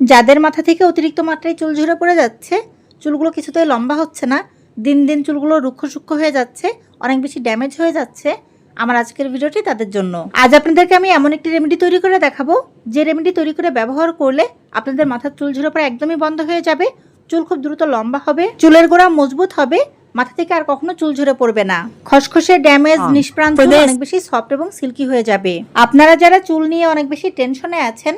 যাদের মাথা থেকে অতিরিক্ত মাত্রায় চুল ঝরে পড়ে যাচ্ছে চুলগুলো কিছুতেই লম্বা হচ্ছে না দিন দিন চুলগুলো রুক্ষ সূক্ষ্ম হয়ে যাচ্ছে অনেক বেশি ড্যামেজ হয়ে যাচ্ছে। আমার আজকের ভিডিওটি তাদের জন্য। আজ আপনাদেরকে আমি এমন একটি রেমেডি তৈরি করে দেখাবো। যে রেমেডি তৈরি করে ব্যবহার করলে আপনাদের মাথার চুল ঝরে পড়া একদমই বন্ধ হয়ে যাবে চুল খুব দ্রুত লম্বা হবে চুলের গোড়া মজবুত হবে মাথা থেকে আর কখনো চুল ঝরে পড়বে না। খসখসে ড্যামেজ। নিষ্প্রান্ত অনেক বেশি সফট এবং সিল্কি হয়ে যাবে। আপনারা যারা চুল নিয়ে অনেক বেশি টেনশনে আছেন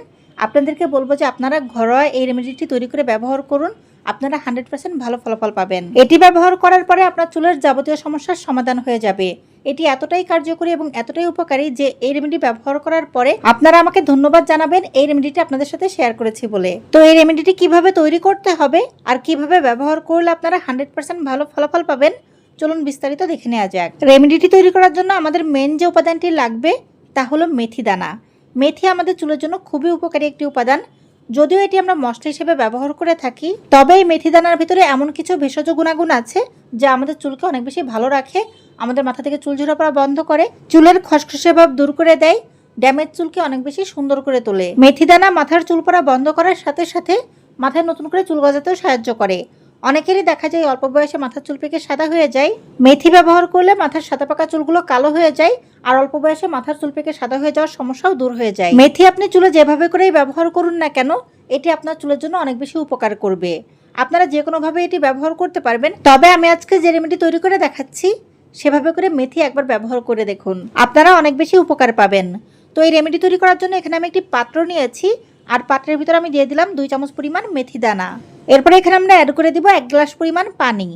আপনাদেরকে বলব যে আপনারা ঘরোয়া এই রেমেডিটি তৈরি করে ব্যবহার করুন। আপনারা হান্ড্রেড পার্সেন্ট ভালো ফলাফল পাবেন। এটি ব্যবহার করার পরে আপনার চুলের যাবতীয় সমস্যার সমাধান হয়ে যাবে। এটি এতটাই কার্যকরী এবং এতটাই উপকারী যে এই রেমেডি ব্যবহার করার পরে আপনারা আমাকে ধন্যবাদ জানাবেন। এই রেমেডিটি আপনাদের সাথে শেয়ার করেছি বলে। তো এই রেমেডিটি কীভাবে তৈরি করতে হবে আর কীভাবে ব্যবহার করলে আপনারা হান্ড্রেড পার্সেন্ট ভালো ফলাফল পাবেন? চলুন বিস্তারিত দেখে নেওয়া যাক। রেমেডিটি তৈরি করার জন্য আমাদের মেন যে উপাদানটি লাগবে তা হলো মেথি দানা মেথি আমাদের চুলের জন্য খুবই উপকারী একটি উপাদান। যদিও এটি আমরা মশলা হিসেবে ব্যবহার করে থাকি, তবে এই মেথি দানার ভিতরে এমন কিছু ভেষজ গুণাগুণ আছে যা আমাদের চুলকে অনেক বেশি ভালো রাখে, আমাদের মাথা থেকে চুল ঝরা পড়া বন্ধ করে, চুলের খসখসে ভাব দূর করে দেয়, ড্যামেজ চুলকে অনেক বেশি সুন্দর করে তোলে। মেথি দানা মাথার চুল পড়া বন্ধ করার সাথে সাথে মাথায় নতুন করে চুল গজাতেও সাহায্য করে। অনেকেরই দেখা যায় অল্প বয়সে মাথার চুল পেকে সাদা হয়ে যায়, মেথি ব্যবহার করলে মাথার সাদা পাকা চুলগুলো কালো হয়ে যায়, আর অল্প বয়সে মাথার চুল পেকে সাদা হয়ে যাওয়ার সমস্যাও দূর হয়ে যায়। মেথি আপনি চুলে যেভাবে করেই ব্যবহার করুন না কেন, এটি আপনার চুলের জন্য অনেক বেশি উপকার করবে। আপনারা যে কোনোভাবে এটি ব্যবহার করতে পারবেন। তবে আমি আজকে যে রেমেডি তৈরি করে দেখাচ্ছি, সেভাবে করে মেথি একবার ব্যবহার করে দেখুন। আপনারা অনেক বেশি উপকার পাবেন। তো এই রেমেডি তৈরি করার জন্য এখানে আমি একটি পাত্র নিয়েছি, আর পাত্রের ভিতরে আমি দিয়ে দিলাম দুই চামচ পরিমাণ মেথি দানা। এরপরে এখানে আমরা অ্যাড করে দিব এক গ্লাস পরিমাণ পানি।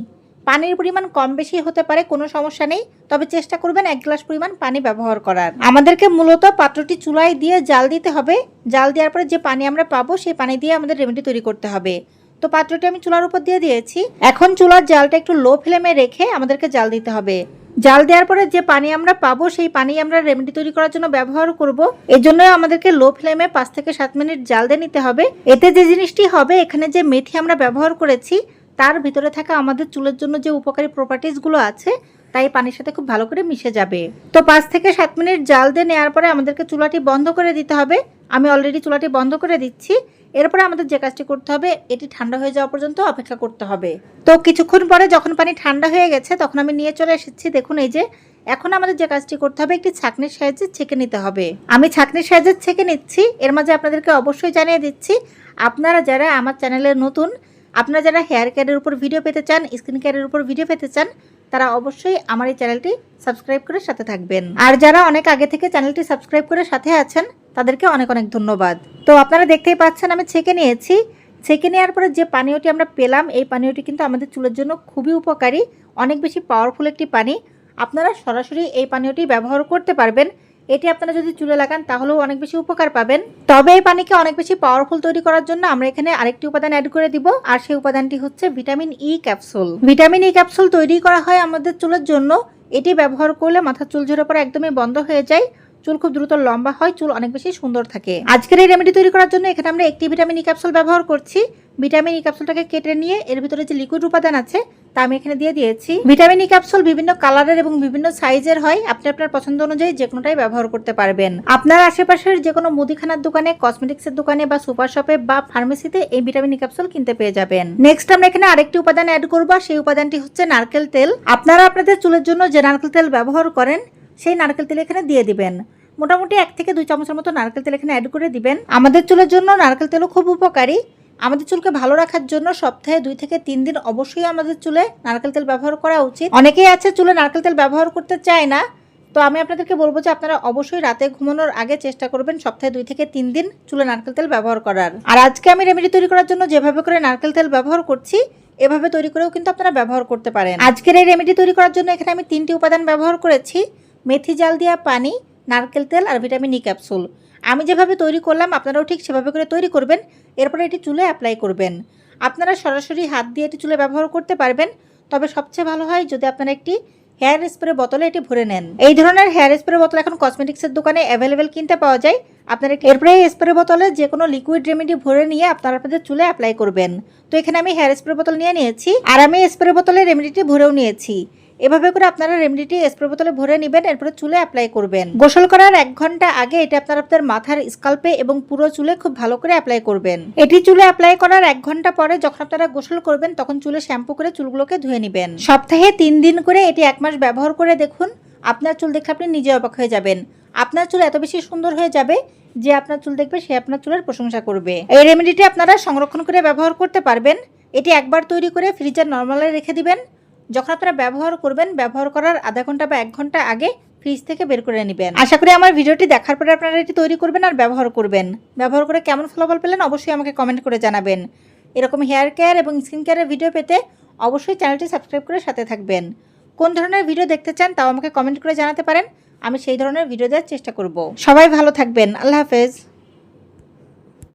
পানির পরিমাণ কম বেশি হতে পারে, কোনো সমস্যা নেই। তবে চেষ্টা করবেন এক গ্লাস পরিমাণ পানি ব্যবহার করার। আমাদেরকে মূলত পাত্রটি চুলায় দিয়ে জাল দিতে হবে। জাল দেওয়ার পরে যে পানি আমরা পাবো, সেই পানি দিয়ে আমাদের রেমেডি তৈরি করতে হবে। তো পাত্রটি আমি চুলার উপর দিয়ে দিয়েছি। এখন চুলার জালটা একটু লো ফ্লেমে রেখে আমাদেরকে জাল দিতে হবে। জাল দেওয়ার পরে যে পানি আমরা পাবো, সেই পানি আমরা রেমেডি তৈরি করার জন্য ব্যবহার করব। এর জন্য আমাদেরকে লো ফ্লেমে পাঁচ থেকে সাত মিনিট জাল দিয়ে নিতে হবে। এতে যে জিনিসটি হবে, এখানে যে মেথি আমরা ব্যবহার করেছি, তার ভিতরে থাকা আমাদের চুলের জন্য যে উপকারী প্রপার্টিসগুলো আছে, তাই পানির সাথে খুব ভালো করে মিশে যাবে। তো পাঁচ থেকে সাত মিনিট জাল দিয়ে নেওয়ার পরে আমাদেরকে চুলাটি বন্ধ করে দিতে হবে। আমি অলরেডি চুলাটি বন্ধ করে দিচ্ছি। এরপরে আমাদের যে কাজটি করতে হবে, এটি ঠান্ডা হয়ে যাওয়া পর্যন্ত অপেক্ষা করতে হবে। তো কিছুক্ষণ পরে যখন পানি ঠান্ডা হয়ে গেছে, তখন আমি নিয়ে চলে এসেছি, দেখুন এই যে, এখন আমাদের যে কাজটি করতে হবে, একটি ছাকনির সাহায্যে ছেঁকে নিতে হবে। আমি ছাকনির সাহায্যে ছেঁকে নিচ্ছি, এর মাঝে আপনাদেরকে অবশ্যই জানিয়ে দিচ্ছি, আপনারা যারা আমার চ্যানেলে নতুন, আপনারা যারা হেয়ার কেয়ারের উপর ভিডিও পেতে চান, স্কিন কেয়ারের উপর ভিডিও পেতে চান তারা অবশ্যই আমার এই চ্যানেলটি সাবস্ক্রাইব করে সাথে থাকবেন। আর যারা অনেক আগে থেকে চ্যানেলটি সাবস্ক্রাইব করে সাথে আছেন, তাদেরকে অনেক অনেক ধন্যবাদ। তো আপনারা দেখতেই পাচ্ছেন, আমি ছেঁকে নিয়েছি। ছেঁকে নেওয়ার পরে যে পানীয়টি আমরা পেলাম, এই পানীয়টি কিন্তু আমাদের চুলের জন্য খুবই উপকারী। অনেক বেশি পাওয়ারফুল একটি পানি। আপনারা সরাসরি এই পানীয়টি ব্যবহার করতে পারবেন। এটি আপনারা যদি চুলে লাগান, তাহলেও অনেক বেশি উপকার পাবেন। তবে এই পানিকে অনেক বেশি পাওয়ারফুল তৈরি করার জন্য আমরা এখানে আরেকটি উপাদান অ্যাড করে দিব, আর সেই উপাদানটি হচ্ছে vitamin E capsule vitamin E capsule তৈরি করা হয় আমাদের চুলের জন্য। এটি ব্যবহার করলে মাথার চুল ঝরে পড়া একদমই বন্ধ হয়ে যায়। চুল খুব দ্রুত লম্বা হয়, চুল অনেক বেশি সুন্দর থাকে। আজকের এই রেমেডি তৈরি করার জন্য এখানে আমরা একটি ভিটামিন ই ক্যাপসুল ব্যবহার করছি। ভিটামিন ই ক্যাপসুলটাকে কেটে নিয়ে এর ভিতরে যে লিকুইড উপাদান আছে তা আমি এখানে দিয়ে দিয়েছি। ভিটামিন ই ক্যাপসুল বিভিন্ন কালারের এবং বিভিন্ন সাইজের হয়। আপনি আপনার পছন্দ অনুযায়ী যে কোনোটাই ব্যবহার করতে পারবেন। আপনার আশেপাশের যে কোনো মুদিখানার দোকানে কসমেটিক্সের দোকানে বা সুপার শপে বা ফার্মেসিতে এই ভিটামিন ই ক্যাপসুল কিনতে পেয়ে যাবেন। নেক্সট আমরা এখানে আরেকটি উপাদান অ্যাড করব। সেই উপাদানটি হচ্ছে নারকেল তেল। আপনারা আপনাদের চুলের জন্য যে নারকেল তেল ব্যবহার করেন, সেই নারকেল তেল এখানে দিয়ে দিবেন। মোটামুটি এক থেকে দুই চামচের মতো নারকেল তেল এখানে অ্যাড করে দিবেন। আমাদের চুলের জন্য নারকেল তেলও খুব উপকারী। আমাদের চুলকে ভালো রাখার জন্য সপ্তাহে দুই থেকে তিন দিন অবশ্যই আমাদের চুলে নারকেল তেল ব্যবহার করা উচিত। অনেকেই আছে চুলে নারকেল তেল ব্যবহার করতে চায় না। তো আমি আপনাদেরকে বলব যে আপনারা অবশ্যই রাতে ঘুমানোর আগে চেষ্টা করবেন সপ্তাহে দুই থেকে তিন দিন চুলে নারকেল তেল ব্যবহার করার। আর আজকে আমি রেমেডি তৈরি করার জন্য যেভাবে করে নারকেল তেল ব্যবহার করছি, এভাবে তৈরি করেও কিন্তু আপনারা ব্যবহার করতে পারেন। আজকের এই রেমেডি তৈরি করার জন্য এখানে আমি তিনটি উপাদান ব্যবহার করেছি। মেথি জাল দেওয়া পানি, নারকেল তেল আর ভিটামিন ই ক্যাপসুল আমি যেভাবে তৈরি করলাম, আপনারাও ঠিক সেভাবে করে তৈরি করবেন। এরপরে এটি চুলে অ্যাপ্লাই করবেন। আপনারা সরাসরি হাত দিয়ে এটি চুলে ব্যবহার করতে পারবেন। তবে সবচেয়ে ভালো হয় যদি আপনারা একটি হেয়ার স্প্রে বোতলে এটি ভরে নেন। এই ধরনের হেয়ার স্প্রে বোতল এখন কসমেটিক্সের দোকানে অ্যাভেলেবেল কিনতে পাওয়া যায়। আপনারা এরপরে এই স্প্রে বোতলে যে কোনো লিকুইড রেমেডি ভরে নিয়ে আপনারা আপনাদের চুলে অ্যাপ্লাই করবেন। তো এখানে আমি হেয়ার স্প্রে বোতল নিয়ে নিয়েছি। আর আমি স্প্রে বোতলে রেমেডিটি ভরেও নিয়েছি। এভাবে করে আপনারা রেমেডিটি স্প্রে বোতলে ভরে নেবেন, এরপরে চুলে অ্যাপ্লাই করবেন। গোসল করার এক ঘণ্টা আগে এটা আপনারা আপনার মাথার স্কাল্পে এবং পুরো চুলে খুব ভালো করে অ্যাপ্লাই করবেন। এটি চুলে অ্যাপ্লাই করার এক ঘণ্টা পরে যখন আপনারা গোসল করবেন, তখন চুলে শ্যাম্পু করে চুলগুলোকে ধুয়ে নেবেন। সপ্তাহে তিন দিন করে এটি এক মাস ব্যবহার করে দেখুন, আপনার চুল দেখলে আপনি নিজে অবাক হয়ে যাবেন। আপনার চুল এত বেশি সুন্দর হয়ে যাবে যে আপনার চুল দেখবে সে আপনার চুলের প্রশংসা করবে। এই রেমেডিটি আপনারা সংরক্ষণ করে ব্যবহার করতে পারবেন। এটি একবার তৈরি করে ফ্রিজের নর্মালে রেখে দিবেন। যখন আপনারা ব্যবহার করবেন, ব্যবহার করার আধা ঘণ্টা বা এক ঘণ্টা আগে ফ্রিজ থেকে বের করে নেবেন। আশা করি আমার ভিডিওটি দেখার পরে আপনারা এটি তৈরি করবেন আর ব্যবহার করবেন। ব্যবহার করে কেমন ফলাফল পেলেন অবশ্যই আমাকে কমেন্ট করে জানাবেন। এরকম হেয়ার কেয়ার এবং স্কিন কেয়ারের ভিডিও পেতে অবশ্যই চ্যানেলটি সাবস্ক্রাইব করে সাথে থাকবেন। কোন ধরনের ভিডিও দেখতে চান তাও আমাকে কমেন্ট করে জানাতে পারেন। আমি সেই ধরনের ভিডিও দেওয়ার চেষ্টা করব। সবাই ভালো থাকবেন। আল্লাহ হাফেজ।